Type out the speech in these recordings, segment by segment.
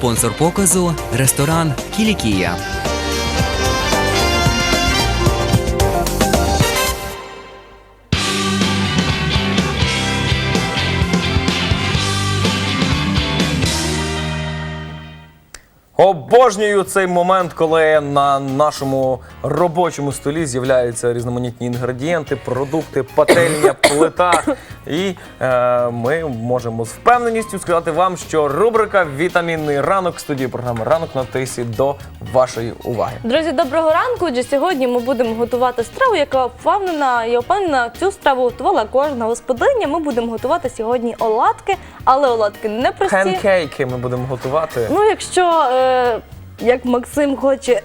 Спонсор показу ресторан Кілікія. Обожнюю цей момент, коли на нашому робочому столі з'являються різноманітні інгредієнти, продукти, пательня, плита. І е, ми можемо з впевненістю сказати вам, що рубрика Вітамінний ранок студії програми Ранок на тисі до вашої уваги. Друзі, доброго ранку. Отже, сьогодні ми будемо готувати страву, яка впевнена, я впевнена, цю страву готувала кожна господиня. Ми будемо готувати сьогодні оладки, але оладки не прості. Панкейки ми будемо готувати. Ну, якщо е, як Максим хоче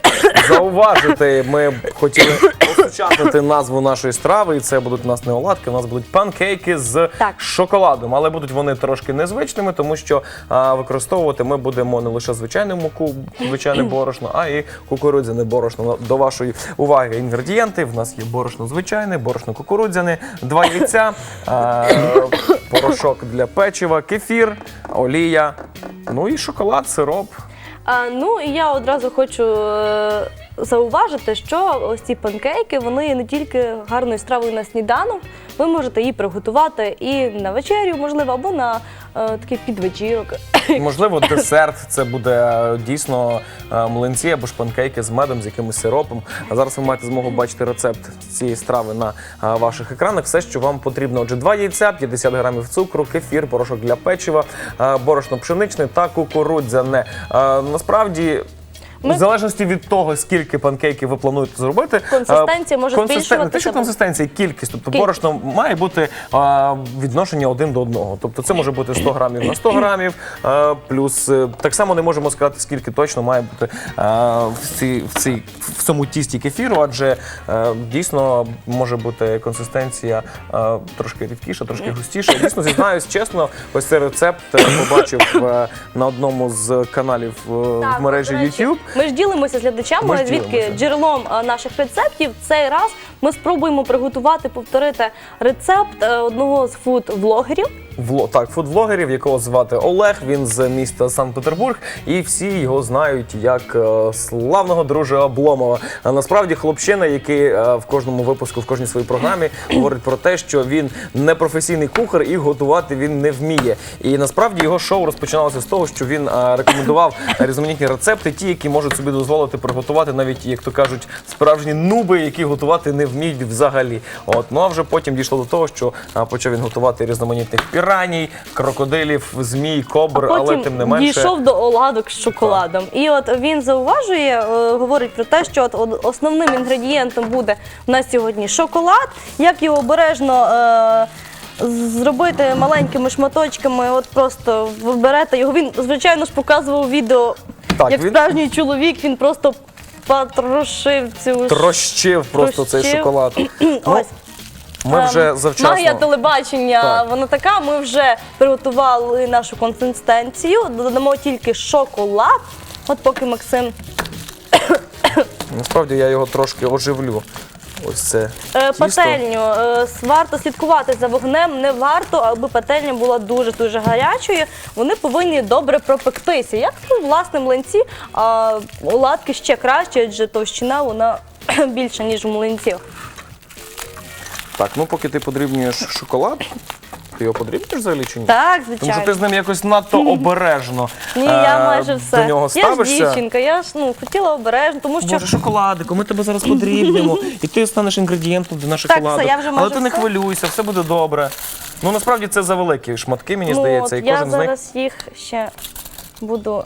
Зауважити, ми хотіли осучаснити назву нашої страви, і це будуть у нас не оладки, у нас будуть панкейки з Так. шоколадом. Але будуть вони трошки незвичними, тому що а, використовувати ми будемо не лише звичайну муку, звичайне борошно, а і кукурудзяне борошно. До вашої уваги інгредієнти. В нас є борошно звичайне, борошно кукурудзяне, два яйця, а, порошок для печива, кефір, олія, ну і шоколад, сироп. А, ну і я одразу хочу е, зауважити, що ось ці панкейки вони не тільки гарною стравою на сніданок. Ви можете її приготувати і на вечерю, можливо, або на е, такий підвечірок. Можливо, десерт це буде е, дійсно е, млинці або ж панкейки з медом, з якимось сиропом. А зараз ви маєте змогу бачити рецепт цієї страви на ваших екранах. Все, що вам потрібно. Отже, два яйця, 50 грамів цукру, кефір, порошок для печива, борошно пшеничне та кукурудзяне. Насправді. Ми- В залежності від того, скільки панкейків ви плануєте зробити, Консистенція е, може консистен- Не те, що консистенція, кількість. Тобто Кіль- борошно має бути а, відношення один до одного. Тобто це може бути 100 грамів на 100 грамів, а, плюс е, так само не можемо сказати, скільки точно має бути а, в, ці, в, цій, в цьому тісті кефіру, адже е, дійсно може бути консистенція е, трошки рідкіша, трошки густіша. Дійсно, зізнаюсь, чесно, ось цей рецепт е, побачив е, на одному з каналів е, в мережі до речі, YouTube. Ми ж ділимося з глядачами, Ми ж звідки ділимося. джерелом е, наших рецептів. Цей раз ми спробуємо приготувати, повторити рецепт е, одного з фуд-влогерів. Вло так, фудвлогерів, якого звати Олег. Він з міста Санкт-Петербург, і всі його знають як е, славного дружа Обломова. А насправді хлопчина, який е, в кожному випуску, в кожній своїй програмі говорить про те, що він не професійний кухар і готувати він не вміє. І насправді його шоу розпочиналося з того, що він е, рекомендував різноманітні рецепти, ті, які можуть собі дозволити приготувати, навіть як то кажуть, справжні нуби, які готувати не вміють взагалі. От ну а вже потім дійшло до того, що а, почав він готувати різноманітних піраній, крокодилів, змій, кобр, але Потім тим не менше. дійшов до оладок з шоколадом. І от він зауважує, е, говорить про те, що от од- основним інгредієнтом буде у нас сьогодні шоколад. Як його обережно. Е, Зробити маленькими шматочками, от просто ви берете його. Він, звичайно ж, показував відео, Так, як він- справжній чоловік, він просто потрошив цю Трощив просто цей Трощив. шоколад. Ну, Ось. ми вже Ем, завчасно. Магія телебачення, Так. вона така. Ми вже приготували нашу консистенцію. Додамо тільки шоколад. От поки Максим Насправді я його трошки оживлю. Ось це е, тісто. пательню. е, с- варто слідкувати за вогнем, не варто, аби пательня була дуже дуже гарячою. Вони повинні добре пропектися. Як ну, власне млинці, а оладки ще краще, адже товщина вона більша, ніж в млинці. Так, ну поки ти подрібнюєш шоколад, ти його подрібнюєш взагалі чи ні? Так, Тому звичайно. що ти з ним якось надто обережно Ні, я е, майже все. до нього я ж ставишся. дівчинка, я ж ну хотіла обережно, тому що Боже, шоколадику, ми тебе зараз подрібнемо, і ти станеш інгредієнтом для Так, шоколаду. все, я вже Але ти не все. хвилюйся, все буде добре. Ну насправді це за великі шматки, мені ну, здається, от я кожен з них. зараз їх ще буду.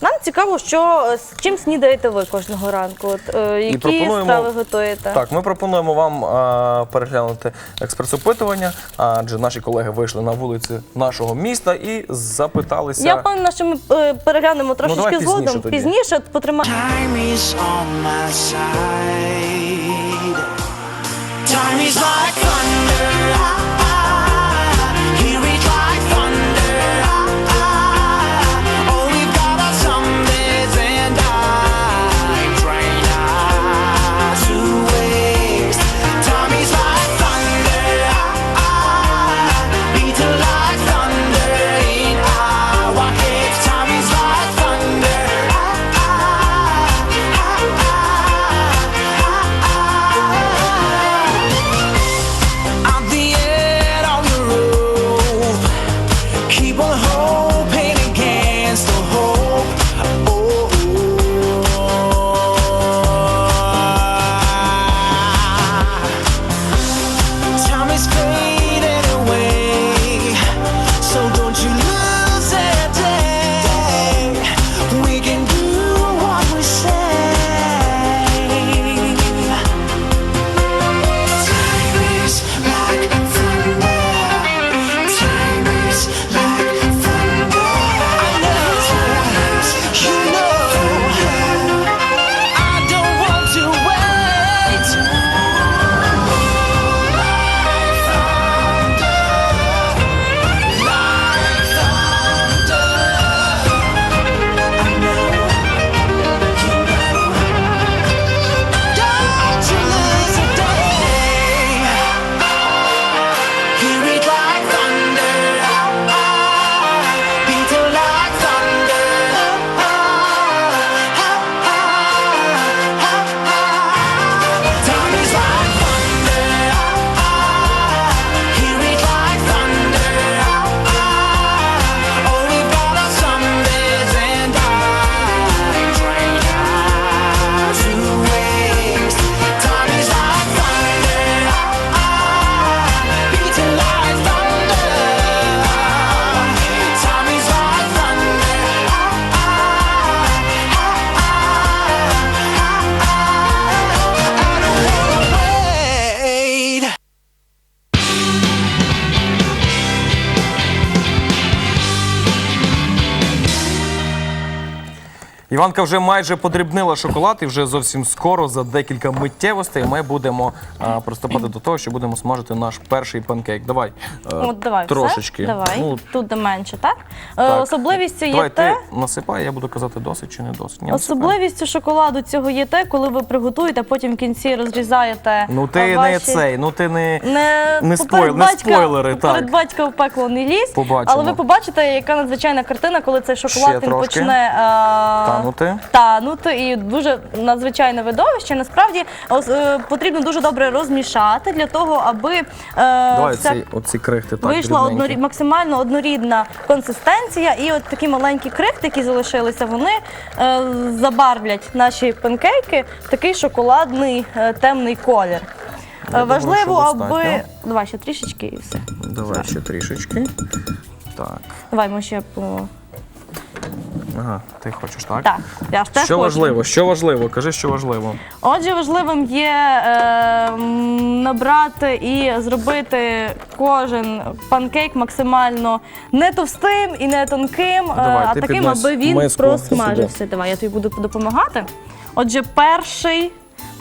Нам цікаво, що е, з чим снідаєте ви кожного ранку. От, е, які пропонуємо- страви готуєте? Так, ми пропонуємо вам а, переглянути експрес-опитування, адже наші колеги вийшли на вулиці нашого міста і запиталися. Я впевнена, що ми е, переглянемо трошечки давай пізніше згодом. тоді. Пізніше потримаємо. Time is on my side. Time is like Іванка вже майже подрібнила шоколад, і вже зовсім скоро, за декілька миттєвостей, ми будемо а, приступати до того, що будемо смажити наш перший панкейк. Давай. е, От давай трошечки. Все. Давай. Ну, Тут де менше, так? Е, так. Особливістю є Давай те. ти насипай, я буду казати досить чи не досить. Ні, насипай. Особливістю шоколаду цього є те, коли ви приготуєте, потім в кінці розрізаєте. Ну ти е, не ваші... цей, ну ти не. Не, Не поперед спойл- не батька- спойлери, поперед так. батька в пекло не ліз. Побачимо. Але ви побачите, яка надзвичайна картина, коли цей Ще шоколад він трошки. почне а, Танути. танути. І дуже надзвичайне видовище. Насправді ос- е, потрібно дуже добре розмішати для того, аби е, Давай вся ці, оці крихти так. вийшла дрібненькі. однорі... максимально однорідна консистенція, і от такі маленькі крихти, які залишилися, вони е, забарвлять наші панкейки в такий шоколадний е, темний колір. Е, думаю, Важливо, що аби. Давай ще трішечки і все. Давай ще трішечки. Так. Давай ми ще по. Ага, ти хочеш, так? Так, я ж теж Що хочу. важливо? Що важливо? Кажи, що важливо. Отже, важливим є е, набрати і зробити кожен панкейк максимально не товстим і не тонким, е, Давай, а ти таким, піднось аби він миску просмажився. Давай, я тобі буду допомагати. Отже, перший,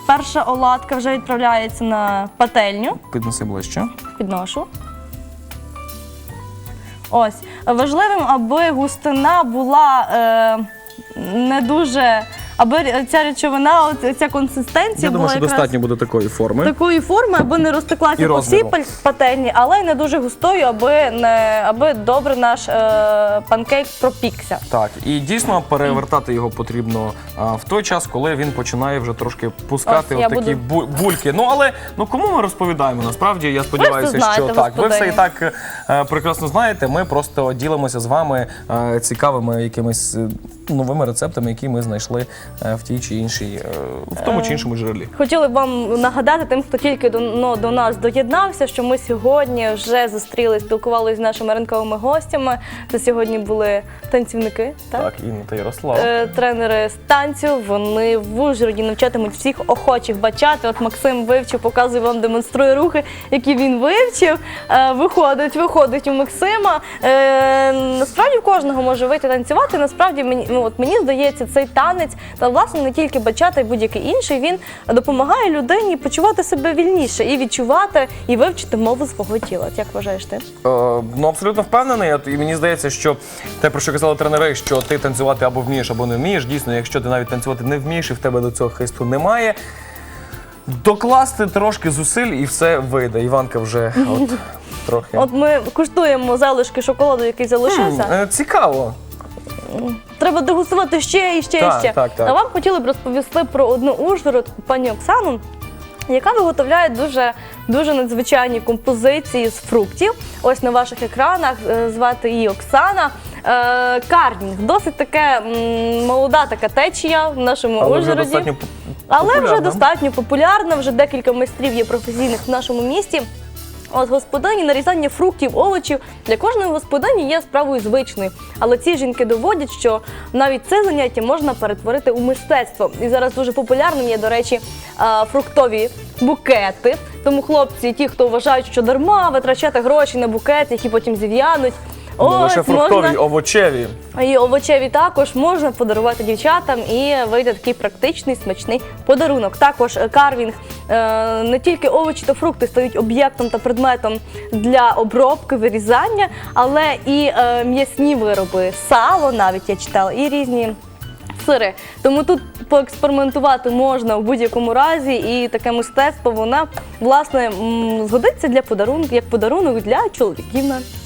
перша оладка вже відправляється на пательню. Піднеси ближче. Підношу. Ось. Важливим, аби густина була е, не дуже. Аби ця речовина, от ця консистенція Я була думаю, що якраз достатньо буде такої форми. такої форми, аби не І розтеклася по всій розміру. паль- пательні, але й не дуже густою, аби не аби добре наш е, панкейк пропікся. Так, і дійсно перевертати його потрібно а, в той час, коли він починає вже трошки пускати Ось, я такі буду- бульки. Ну але ну кому ми розповідаємо? Насправді я сподіваюся, знаєте, що так. Ви все і господині. так е, прекрасно знаєте. Ми просто ділимося з вами е, цікавими якимись е, новими рецептами, які ми знайшли е, в тій чи іншій, е, в тому чи іншому джерелі. Хотіли б вам нагадати тим, хто тільки до, ну, до нас доєднався, що ми сьогодні вже зустріли, спілкувалися з нашими ранковими гостями. Це сьогодні були танцівники, так? Так, Інна та Ярослав. Е, тренери з танцю. Вони в Ужгороді навчатимуть всіх охочих бачати. От Максим вивчив, показує вам, демонструє рухи, які він вивчив. Е, виходить, виходить у Максима. Е, насправді в кожного може вийти танцювати. Насправді мені ну от мені здається, цей танець та власне не тільки бачати, а й будь-який інший. Він допомагає людині почувати себе вільніше і відчувати і вивчити мову свого тіла. Як вважаєш ти? Е, ну абсолютно впевнений. І мені здається, що те, про що казали тренери, що ти танцювати або вмієш, або не вмієш. Дійсно, якщо ти навіть танцювати не вмієш, і в тебе до цього хисту немає. Докласти трошки зусиль і все вийде. Іванка вже от трохи. От ми куштуємо залишки шоколаду, який залишився. Е, Цікаво. Треба дегустувати ще і ще Так, і ще. так, так. А вам хотіли б розповісти про одну Ужгородку, пані Оксану, яка виготовляє дуже, дуже надзвичайні композиції з фруктів. Ось на ваших екранах е, звати її Оксана. Е, Карнінг, досить таке м, молода така течія в нашому Але вже Ужгороді. достатньо Але вже достатньо популярна, вже декілька майстрів є професійних в нашому місті. От господині нарізання фруктів, овочів для кожної господині є справою звичною. Але ці жінки доводять, що навіть це заняття можна перетворити у мистецтво. І зараз дуже популярним є, до речі, фруктові букети. Тому хлопці, ті, хто вважають, що дарма витрачати гроші на букети, які потім зів'януть. Не лише фруктові, можна овочеві. і овочеві також можна подарувати дівчатам і вийде такий практичний смачний подарунок. Також е, карвінг е, не тільки овочі та фрукти стають об'єктом та предметом для обробки, вирізання, але і е, м'ясні вироби, сало навіть я читала, і різні. Сири. Тому тут поекспериментувати можна в будь-якому разі, і таке мистецтво вона власне м, згодиться для подарунку, як подарунок для чоловіків. навіть.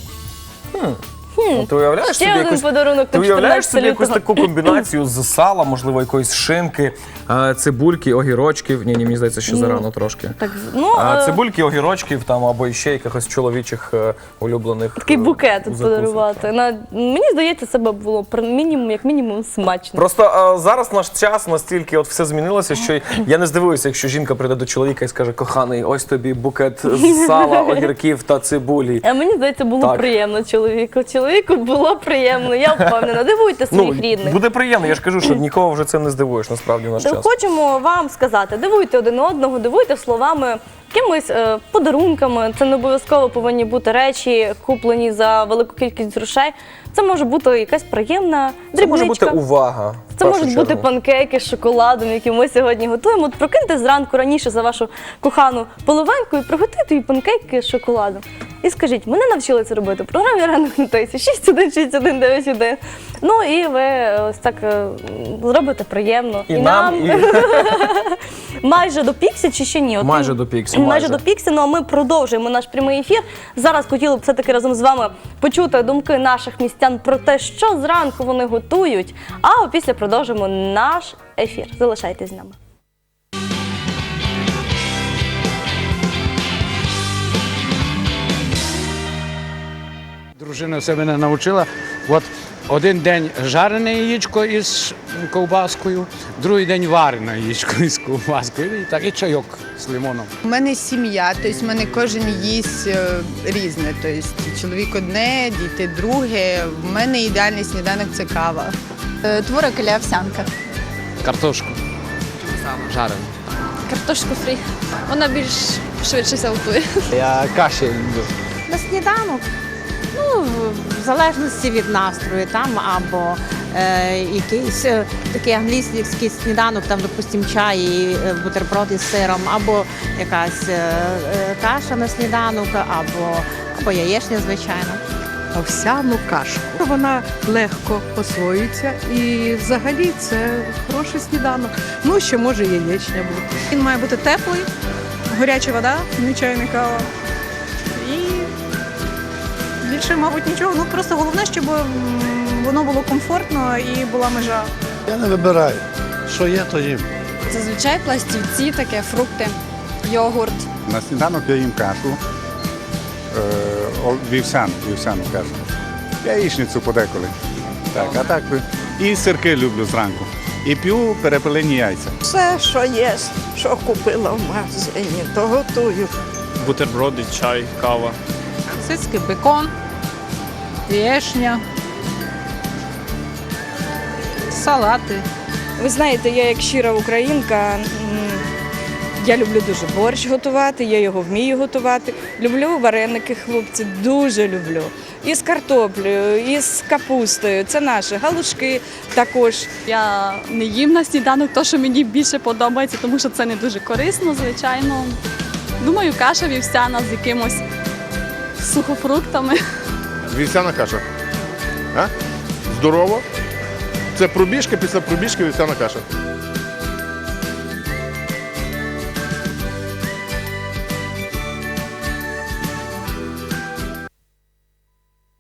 Hmm. Ну, ти уявляєш Ще собі один якусь, подарунок ти на уявляєш 14 собі якусь лютого. таку комбінацію з сала, можливо, якоїсь шинки, е, цибульки, огірочків. Ні, ні, мені здається, ще зарано трошки. Так, ну, А, е, цибульки, огірочків там або ще якихось чоловічих е, улюблених. Такий е, букет закусок. подарувати. На, мені здається, це було при- мінімум, як мінімум, смачно. Просто е, зараз наш час настільки от все змінилося, що я не здивуюся, якщо жінка прийде до чоловіка і скаже: коханий, ось тобі букет з сала, огірків та цибулі. А мені здається, було Так. приємно чоловіку. Чоловіку було приємно. Я впевнена. Дивуйте своїх Ну, рідних. буде приємно. Я ж кажу, що нікого вже цим не здивуєш насправді в наш час. Хочемо вам сказати, дивуйте один одного, дивуйте словами якимись е, подарунками. Це не обов'язково повинні бути речі, куплені за велику кількість грошей. Це може бути якась приємна Це може бути увага. в Це першу можуть бути чергу. панкейки з шоколадом, які ми сьогодні готуємо. От прокиньте зранку раніше за вашу кохану половинку і приготуйте їй панкейки з шоколадом. І скажіть, мене навчили це робити в програмі ранок на тесі 616191. Ну і ви е, ось так е, зробите приємно. І нам, і майже до Піксі чи ще ні? От, Майже до Піксі, Майже, майже. до Піксі, ну а ми продовжуємо наш прямий ефір. Зараз хотіли б все-таки разом з вами почути думки наших містян про те, що зранку вони готують. А опісля продовжимо наш ефір. Залишайтесь з нами. Дружина все мене навчила. От один день жарене яєчко із ковбаскою, другий день варене яєчко із ковбаскою. І так і чайок з лимоном. У мене сім'я, тобто в мене кожен їсть е, різне. Тобто чоловік одне, діти друге. В мене ідеальний сніданок це кава. Е, Творог і овсянка. Картошку. Жарену. Картошку фрі. Вона більш швидше готує. Я каші люблю. На сніданок, ну, залежності від настрою, там або е, якийсь е, такий англійський сніданок, там, допустим, чай і е, бутерброд із сиром, або якась е, е, каша на сніданок, або, або яєчня, звичайно. овсяну кашку. Вона легко освоюється і взагалі це хороший сніданок. Ну, ще може яєчня бути. Він має бути теплий, гаряча вода, не чайна кава. Більше, мабуть, нічого. Ну просто головне, щоб воно було комфортно і була межа. Я не вибираю. Що є, то їм. Зазвичай пластівці, таке, фрукти, йогурт. На сніданок я їм кашу. Е, вівсяну, вівсяну кашу. Яєчницю подеколи. Так, а так і сирки люблю зранку. І п'ю перепелені яйця. Все, що є, що купила в магазині, то готую. бутерброди, чай, кава. Сицький бекон, яєчня, салати. Ви знаєте, я як щира українка. Я люблю дуже борщ готувати, я його вмію готувати. Люблю вареники, хлопці, дуже люблю. І з картоплею, і з капустою. Це наші галушки також. Я не їм на сніданок то, що мені більше подобається, тому що це не дуже корисно, звичайно. Думаю, каша вівсяна з якимось сухофруктами. Вівсяна каша. А? Здорово. Це пробіжка, після пробіжки вівсяна каша.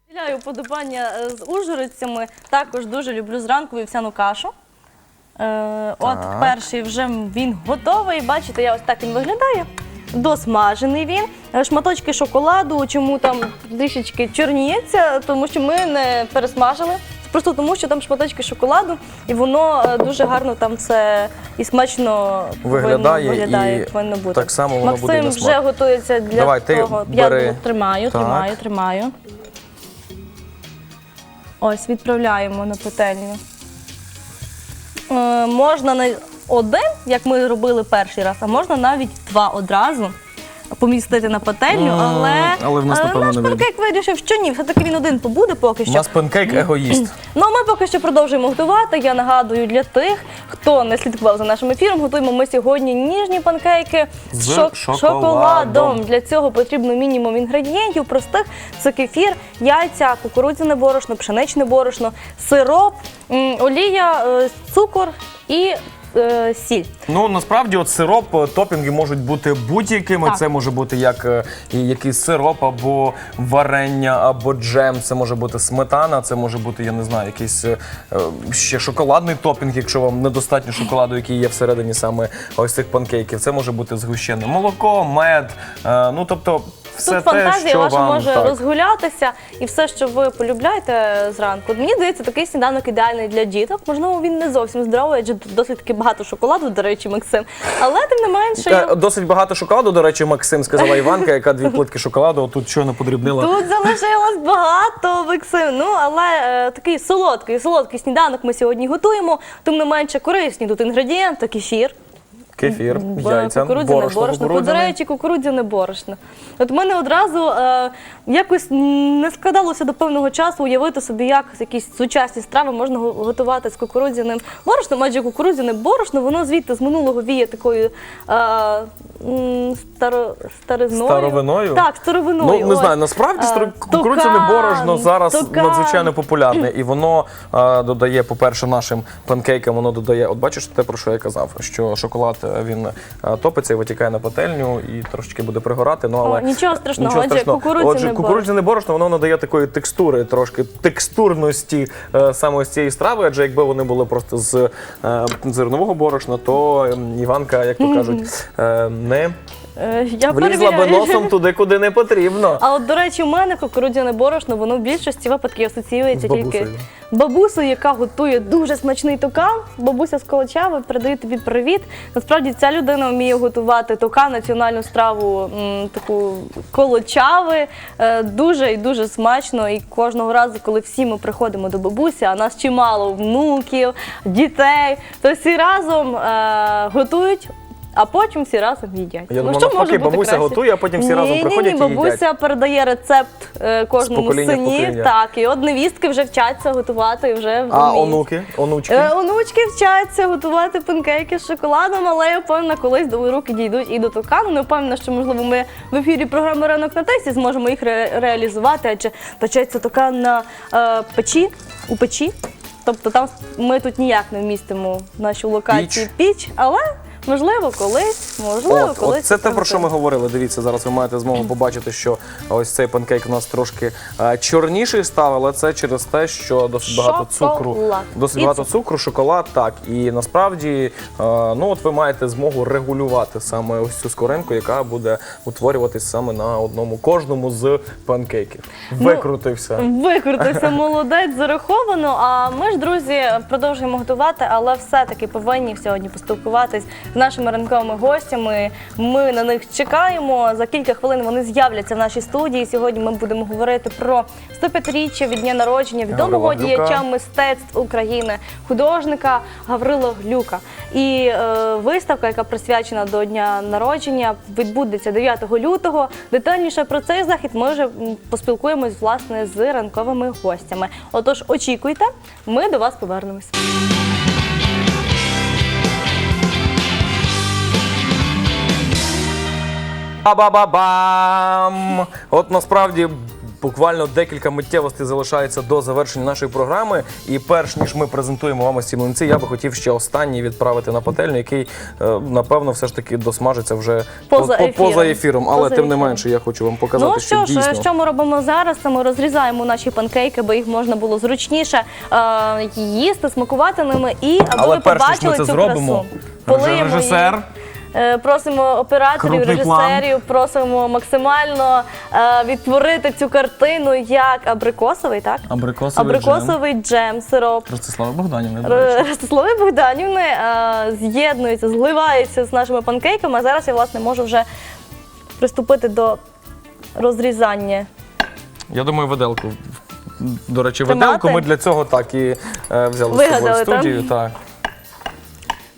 Діляю уподобання е, з ужгородцями. Також дуже люблю зранку вівсяну кашу. Е, от перший вже він готовий. Бачите, я ось так він виглядає. Досмажений він. Е, Шматочки шоколаду, чому там трішечки чорніється, тому що ми не пересмажили. Просто тому, що там шматочки шоколаду, і воно е, дуже гарно там все і смачно Виглядає, повинно, виглядає, і повинно бути. так само воно Максим буде на вже готується для Давай, ти того. бери. Я тримаю, Так. тримаю, тримаю. Ось, відправляємо на петельню. Е, можна не один, як ми робили перший раз, а можна навіть два одразу помістити на петельню, М, але, але в нас, е, напевно, наш не вийде. панкейк вирішив, що ні, все-таки він один побуде поки У що. нас панкейк егоїст. Ну а ми поки що продовжуємо готувати. Я нагадую для тих, хто не слідкував за нашим ефіром. Готуємо ми сьогодні ніжні панкейки з, З шок- шоколадом. шоколадом. Для цього потрібно мінімум інгредієнтів простих: це кефір, яйця, кукурудзяне борошно, пшеничне борошно, сироп, м, олія, е, цукор і е, сіль. Ну насправді, от сироп, е, топінги можуть бути будь-якими. Так. Це може бути як е, і якийсь сироп, або варення, або джем. Це може бути сметана, це може бути, я не знаю, якийсь е, е, ще шоколадний топінг, якщо вам недостатньо шоколаду, який є всередині саме ось цих панкейків. Це може бути згущене молоко, мед. е, ну тобто, все Тут те, фантазія що ваша вам може так. розгулятися і все, що ви полюбляєте зранку. Мені здається, такий сніданок ідеальний для діток. Можливо, він не зовсім здоровий, адже досить таки багато шоколаду, до речі, Максим. Але тим не менше. Е, Досить багато шоколаду, до речі, Максим сказала Іванка, яка дві плитки шоколаду тут щойно подрібнила. Тут залишилось багато Максим. Ну але е, такий солодкий, солодкий сніданок ми сьогодні готуємо. Тим не менше корисні тут інгредієнти, кефір. Кефір, Б- яйця, кукурудзяне борошно, борошно. До кукурудзяне. речі, кукурудзяне борошно. От в мене одразу е, якось не складалося до певного часу уявити собі, як якісь сучасні страви можна го- готувати з кукурудзяним борошном, адже кукурудзяне борошно, воно звідти з минулого віє такою е, м, старо, старизною. Старовиною? Так, старовиною. Ну, не ось. знаю, насправді Е, стар- кукурудзяне токан, борошно зараз токан. надзвичайно популярне, і воно е, додає, по-перше, нашим панкейкам, воно додає, от бачиш те, про що я казав, що шоколад е, він е, топиться і витікає на пательню і трошечки буде пригорати. Ну, але О, нічого страшного, Нічого отже, страшного. кукурудзяне Отже, кукурудзяне борошно воно надає такої текстури, трошки текстурності е, саме з цієї страви, адже якби вони були просто з е, зернового борошна, то ем, Іванка, як то кажуть, не Е, Я влізла би перевіряю. носом туди, куди не потрібно. А от, до речі, у мене кукурудзяне борошно, воно в більшості випадків асоціюється З тільки бабусею. бабусею, яка готує дуже смачний токан. Бабуся з Колочави передає тобі привіт. Насправді ця людина вміє готувати токан, національну страву м, таку колочави. Е, дуже і дуже смачно. І кожного разу, коли всі ми приходимо до бабусі, а нас чимало внуків, дітей, то всі разом е, готують. А потім всі разом їдять. Я Ну, може навпаки, бабуся готує, а потім всі разом Ні, приходять ні, і ні, їдять. бабуся передає рецепт е, кожному покоління в сині. покоління. Так, і от невістки вже вчаться готувати і вже А вміють. онуки, онучки. Е, Онучки вчаться готувати панкейки з шоколадом, але я впевнена, колись до руки дійдуть і до токану. Не впевнена, що можливо ми в ефірі програми Ранок на тесті зможемо їх ре- реалізувати, адже печеться токан на е, печі у печі. Тобто там ми тут ніяк не вмістимо нашу локацію піч, але можливо колись, можливо, От, колись. от це те, про що ми говорили. Дивіться, зараз ви маєте змогу побачити, що ось цей панкейк у нас трошки е, чорніший став, але це через те, що досить багато цукру. Шоколад. Досить І багато цукру. цукру, шоколад, так. І насправді, е, ну от ви маєте змогу регулювати саме ось цю скоринку, яка буде утворюватись саме на одному кожному з панкейків. Ну, Викрутився. Викрутився молодець, зараховано. А ми ж, друзі, продовжуємо готувати, але все-таки повинні сьогодні поспілкуватись з нашими ранковими гостями. Ми на них чекаємо. За кілька хвилин вони з'являться в нашій студії. Сьогодні ми будемо говорити про 105-річчя від дня народження відомого Гаврила Глюка. діяча мистецтв України, художника Гаврила Глюка. І е, виставка, яка присвячена до дня народження, відбудеться 9 лютого. Детальніше про цей захід ми вже м, поспілкуємось власне з ранковими гостями. Отож, очікуйте, ми до вас повернемось. Ба-ба-ба-бам! От насправді. Буквально декілька миттєвостей залишається до завершення нашої програми. І перш ніж ми презентуємо вам ось ці млинці, я би хотів ще останній відправити на пательню, який е, напевно все ж таки досмажиться вже Поза по- по- поза ефіром. ефіром. Але Поза тим не ефіром. менше, я хочу вам показати, Ну що що ж, дійсно що ми робимо зараз? Це ми розрізаємо наші панкейки, аби їх можна було зручніше е, їсти, смакувати ними і аби Але ви перш ніж побачили ми це цю зробимо, красу. Полиємо режисер. її. Просимо операторів, Крупний режисерів, просимо максимально е, відтворити цю картину як абрикосовий, так? абрикосовий, Абрикосовий джем, сироп. Ростислава Богданівна. Р- Ростислави Богданівни е, з'єднуються, зливаються з нашими панкейками. А зараз я власне можу вже приступити до розрізання. Я думаю, виделку. До речі, Тримати? виделку ми для цього так і е, взяли з собою в Вигадали, так? студію. Так.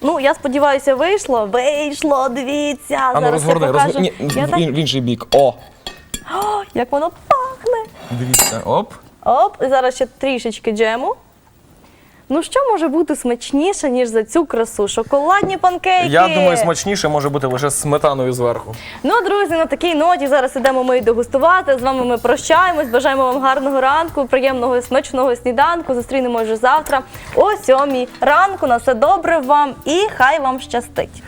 Ну, я сподіваюся, вийшло. Вийшло, дивіться. А ну зараз розгорни, я покажу. розгорни. Ні, Я в, так- ін- в інший бік. О! О, як воно пахне. Дивіться, оп. Оп, і зараз ще трішечки джему. Ну що може бути смачніше, ніж за цю красу? Шоколадні панкейки. Я думаю, смачніше може бути лише з сметаною зверху. Ну, друзі, на такій ноті зараз ідемо ми дегустувати. З вами ми прощаємось. Бажаємо вам гарного ранку, приємного і смачного сніданку. Зустрінемо вже завтра о сьомій ранку. На все добре вам і хай вам щастить.